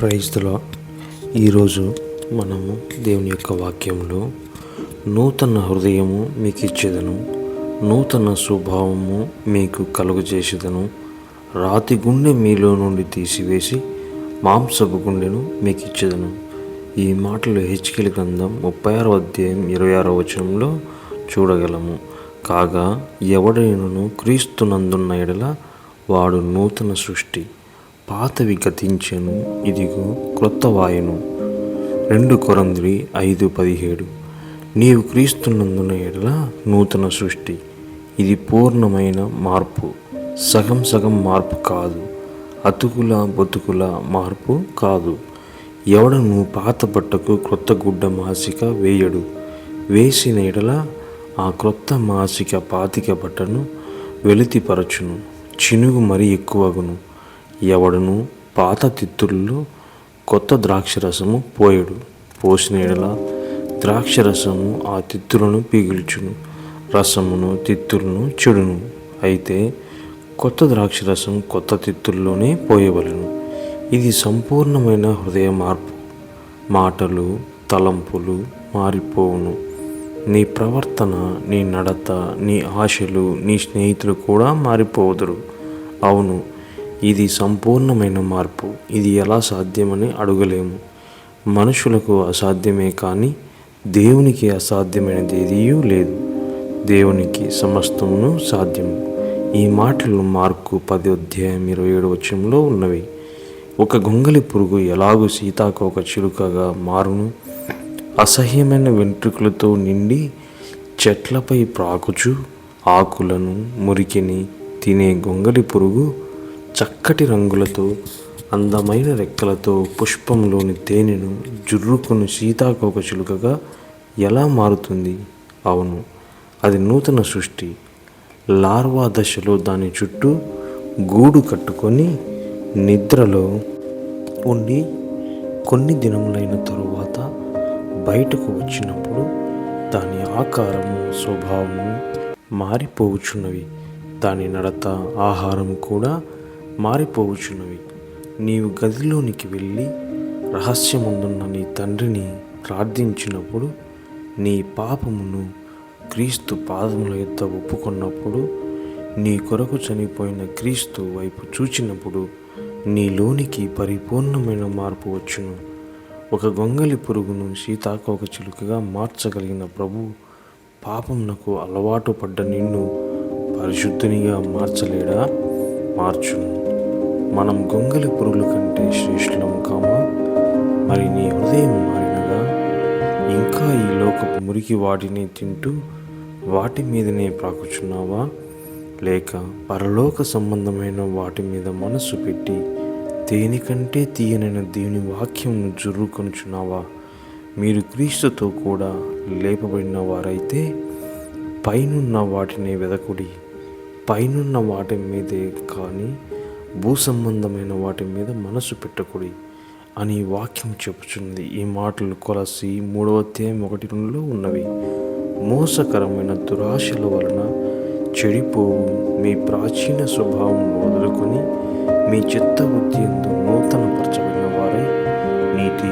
ప్రైజ్లో ఈరోజు మనము దేవుని యొక్క వాక్యంలో నూతన హృదయము మీకు ఇచ్చేదను నూతన స్వభావము మీకు కలుగజేసేదను రాతి గుండె మీలో నుండి తీసివేసి మాంసపు గుండెను మీకు ఇచ్చేదను. ఈ మాటలు హెచ్కిలి గ్రంథం ముప్పై ఆరో అధ్యాయం ఇరవై ఆరో వచనంలో చూడగలము. కాగా ఎవడైనను క్రీస్తునందున్న ఎడల వాడు నూతన సృష్టి. పాతవి గతించెను ఇదిగో క్రొత్త వాయును రెండు కొరంది ఐదు పదిహేడు. నీవు క్రీస్తున్నందున ఎడల నూతన సృష్టి. ఇది పూర్ణమైన మార్పు. సగం సగం మార్పు కాదు. అతుకుల బతుకుల మార్పు కాదు. ఎవడను పాత బట్టకు క్రొత్త గుడ్డ మాసిక వేయడు. వేసిన ఎడల ఆ క్రొత్త మాసిక పాతిక బట్టను వెలితిపరచును. చినుగు మరి ఎక్కువగును. ఎవడను పాత తిత్తుల్లో కొత్త ద్రాక్షరసము పోయడు. పోసిన ఎడల ద్రాక్షరసము ఆ తిత్తులను పీగిల్చును రసమును తిత్తులను చెడును. అయితే కొత్త ద్రాక్షరసం కొత్త తిత్తుల్లోనే పోయవలను. ఇది సంపూర్ణమైన హృదయ మార్పు మాటలు తలంపులు మారిపోవును. నీ ప్రవర్తన నీ నడత నీ ఆశలు నీ స్నేహితులు కూడా మారిపోదురు. అవును ఇది సంపూర్ణమైన మార్పు. ఇది ఎలా సాధ్యమని అడగలేము. మనుషులకు అసాధ్యమే కానీ దేవునికి అసాధ్యమైనది ఏదీ లేదు. దేవునికి సమస్తమును సాధ్యం ఈ మాటలు మార్కు పది అధ్యాయం ఇరవై ఏడు వచ్చంలో ఉన్నవి. ఒక గొంగలి పురుగు ఎలాగూ సీతాకోక చిలుకగా మారును. అసహ్యమైన వెంట్రుకలతో నిండి చెట్లపై ప్రాకుచు ఆకులను మురికిని తినే గొంగలి పురుగు చక్కటి రంగులతో అందమైన రెక్కలతో పుష్పంలోని తేనెను జుర్రుకుని సీతాకోక చిలుకగా ఎలా మారుతుంది? అవును అది నూతన సృష్టి. లార్వా దశలో దాని చుట్టూ గూడు కట్టుకొని నిద్రలో ఉండి కొన్ని దినములైన తరువాత బయటకు వచ్చినప్పుడు దాని ఆకారము స్వభావము మారిపోవచ్చున్నవి. దాని నడత ఆహారం కూడా మారిపోవచ్చున్నవి నీవు గదిలోనికి వెళ్ళి రహస్యముందున్న నీ తండ్రిని ప్రార్థించినప్పుడు నీ పాపమును క్రీస్తు పాదముల యొద్ద ఒప్పుకున్నప్పుడు నీ కొరకు చనిపోయిన క్రీస్తు వైపు చూచినప్పుడు నీలోనికి పరిపూర్ణమైన మార్పు వచ్చును. ఒక గొంగలి పురుగును సీతాకోక చిలుకగా మార్చగలిగిన ప్రభు పాపమునకు అలవాటు పడ్డ నిన్ను పరిశుద్ధునిగా మార్చలేడా? మార్చును. మనం గొంగలి పురుగుల కంటే శ్రేష్ఠులం కామా? మరి నీ హృదయం మారినగా ఇంకా ఈ లోకపు మురికి వాటిని తింటూ వాటి మీదనే ప్రాకుచున్నావా? లేక పరలోక సంబంధమైన వాటి మీద మనస్సు పెట్టి దేనికంటే తీయనైన దేవుని వాక్యంను జుర్రుకొనుచున్నావా? మీరు క్రీస్తుతో కూడా లేపబడిన వారైతే పైనున్న వాటిని వెదకుడి. పైనున్న వాటి మీదే కానీ భూ సంబంధమైన వాటి మీద మనసు పెట్టకూడి అని వాక్యం చెప్పుచున్నది. ఈ మాటలు కొలసి మూడవ అధ్యాయం ఒకటి రెండులో ఉన్నవి. మోసకరమైన దురాశల వలన చెడిపోవు. మీ ప్రాచీన స్వభావం వదులుకొని మీ చిత్తవృత్తి ఎందు నూతనపరచబడిన వారై నీతి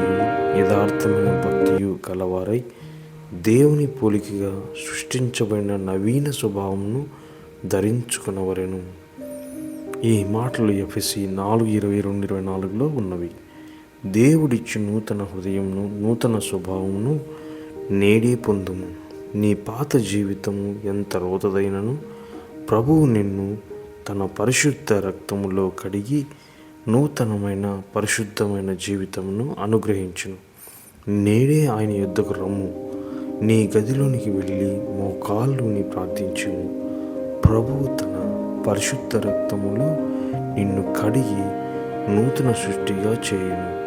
యథార్థమైన భక్తియు గలవారై దేవుని పోలికగా సృష్టించబడిన నవీన స్వభావంను ధరించుకునవరెను ఈ మాటలు ఎఫ్ఎస్సి నాలుగు ఇరవై రెండు ఇరవై నాలుగులో ఉన్నవి. దేవుడిచ్చి నూతన హృదయంను నూతన స్వభావమును నేడే పొందుము. నీ పాత జీవితము ఎంత రోతదైనను? ప్రభువు నిన్ను తన పరిశుద్ధ రక్తములో కడిగి నూతనమైన పరిశుద్ధమైన జీవితమును అనుగ్రహించును. నేడే ఆయన యుద్ధకు రమ్ము. నీ గదిలోనికి వెళ్ళి మోకాళ్ళుని ప్రార్థించును ప్రభువు తన పరిశుద్ధ రక్తములో నిన్ను కడిగి నూతన సృష్టిగా చేయను.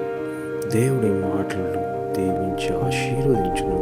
దేవుడి మాటలను దీవించి ఆశీర్వదించును